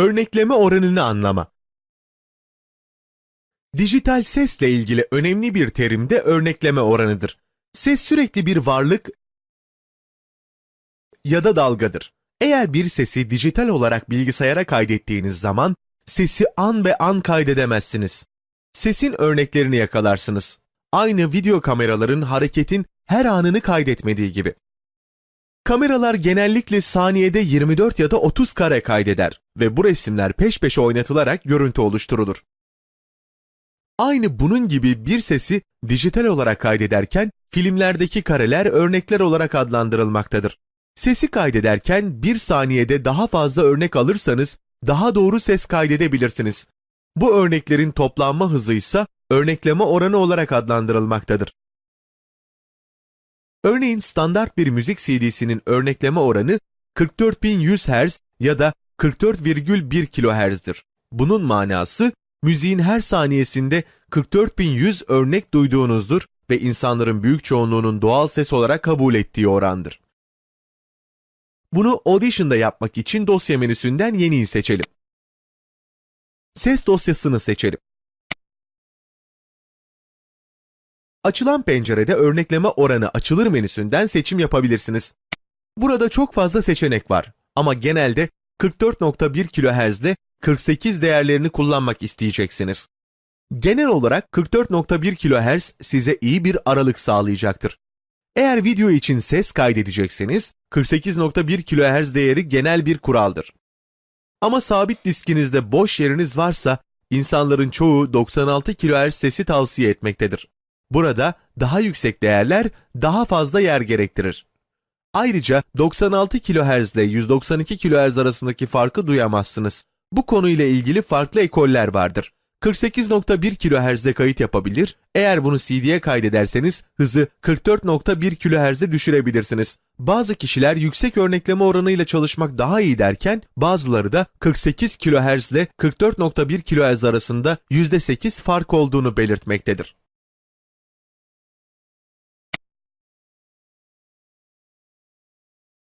Örnekleme oranını anlama. Dijital sesle ilgili önemli bir terim de örnekleme oranıdır. Ses sürekli bir varlık ya da dalgadır. Eğer bir sesi dijital olarak bilgisayara kaydettiğiniz zaman sesi an be an kaydedemezsiniz. Sesin örneklerini yakalarsınız. Aynı video kameraların hareketin her anını kaydetmediği gibi. Kameralar genellikle saniyede 24 ya da 30 kare kaydeder ve bu resimler peş peşe oynatılarak görüntü oluşturulur. Aynı bunun gibi bir sesi dijital olarak kaydederken filmlerdeki kareler örnekler olarak adlandırılmaktadır. Sesi kaydederken bir saniyede daha fazla örnek alırsanız daha doğru ses kaydedebilirsiniz. Bu örneklerin toplanma hızı ise örnekleme oranı olarak adlandırılmaktadır. Örneğin standart bir müzik CD'sinin örnekleme oranı 44100 Hz ya da 44,1 kHz'dir. Bunun manası müziğin her saniyesinde 44100 örnek duyduğunuzdur ve insanların büyük çoğunluğunun doğal ses olarak kabul ettiği orandır. Bunu Audition'da yapmak için dosya menüsünden yeniyi seçelim. Ses dosyasını seçelim. Açılan pencerede örnekleme oranı açılır menüsünden seçim yapabilirsiniz. Burada çok fazla seçenek var ama genelde 44.1 kHz'de 48 değerlerini kullanmak isteyeceksiniz. Genel olarak 44.1 kHz size iyi bir aralık sağlayacaktır. Eğer video için ses kaydedecekseniz 48.1 kHz değeri genel bir kuraldır. Ama sabit diskinizde boş yeriniz varsa insanların çoğu 96 kHz sesi tavsiye etmektedir. Burada daha yüksek değerler daha fazla yer gerektirir. Ayrıca 96 kHz ile 192 kHz arasındaki farkı duyamazsınız. Bu konuyla ilgili farklı ekoller vardır. 48.1 kHz'de kayıt yapabilir, eğer bunu CD'ye kaydederseniz hızı 44.1 kHz'de düşürebilirsiniz. Bazı kişiler yüksek örnekleme oranıyla çalışmak daha iyi derken bazıları da 48 kHz ile 44.1 kHz arasında %8 fark olduğunu belirtmektedir.